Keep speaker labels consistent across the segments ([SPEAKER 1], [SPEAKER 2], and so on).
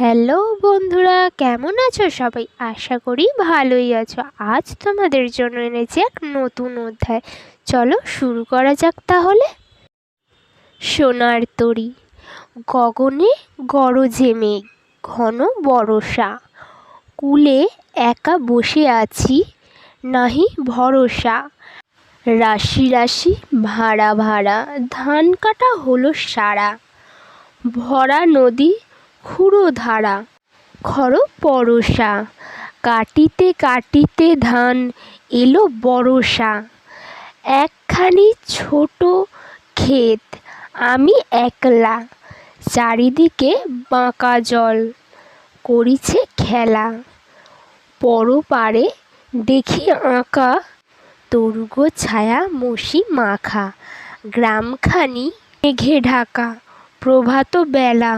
[SPEAKER 1] Hello বন্ধুরা, কেমন আছো সবাই? আশা করি ভালোই আছো। আজ তোমাদের জন্য এনেছি এক নতুন অধ্যায়। চলো শুরু করা যাক তাহলে। সোনার তরি, গগনে গরজে মেঘ, ঘন বরষা। কুলে একা বসে আছি, নাহি ভরসা। রাশি রাশি ভাড়া ভাড়া, ধান কাটা হলো সারা ভরা নদী খুঁড়ো ধারা খর পরশা কাটিতে কাটিতে ধান এলো বরষা একখানি ছোট ক্ষেত, আমি একলা, চারিদিকে বাঁকা জল, করিছে খেলা। পরপারে দেখি আঁকা তরুগ ছায়া মশি মাখা, গ্রামখানি মেঘে ঢাকা, প্রভাত বেলা।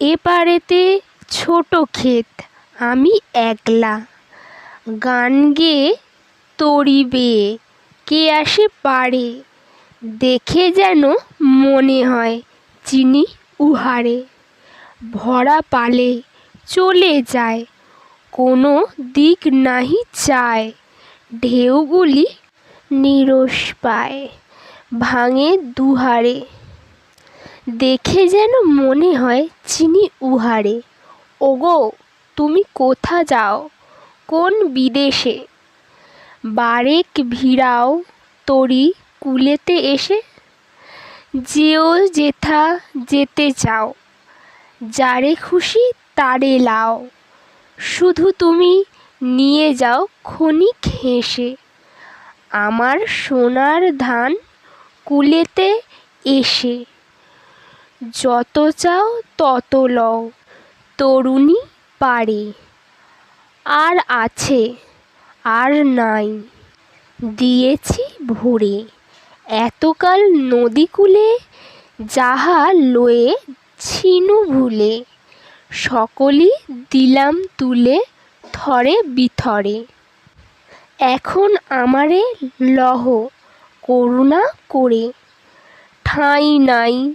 [SPEAKER 1] এপারেতে ছোট ক্ষেত, আমি একলা। গান গেয়ে তরি বেয়ে কে আসে পারে, দেখে যেন মনে হয় চিনি উহারে। ভরা পালে চলে যায়, কোনো দিক নাহি চায়, ঢেউগুলি নিরস পায়, ভাঙে দুহারে। দেখে যেন মনে হয় চিনি উহারে। ওগো, তুমি কোথা যাও? কোন বিদেশে? বারেক ভিড়াও তরি কুলেতে এসে। যেও যেথা যেতে চাও, যারে খুশি তারে লাও। শুধু তুমি নিয়ে যাও ক্ষণিক হেসে। আমার সোনার ধান কুলেতে এসে। যত চাও তত লও। তরুণী পারে। আর আছে, আর নাই। দিয়েছি ভরে। এতকাল নদীকূলে যাহা লয়ে ছিনু ভুলে, সকলই দিলাম তুলে থরে বিথরে। এখন আমারে লহ করুণা করে। ঠাঁই নাই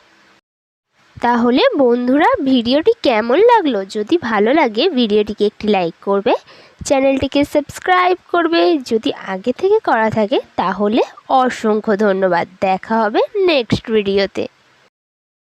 [SPEAKER 1] তাহলে বন্ধুরা ভিডিওটি কেমন লাগল? যদি ভালো লাগে, ভিডিওটিকে একটি লাইক করবে, চ্যানেলটিকে সাবস্ক্রাইব করবে। যদি আগে থেকে করা থাকে, তাহলে অসংখ্য ধন্যবাদ। দেখা হবে নেক্সট ভিডিওতে।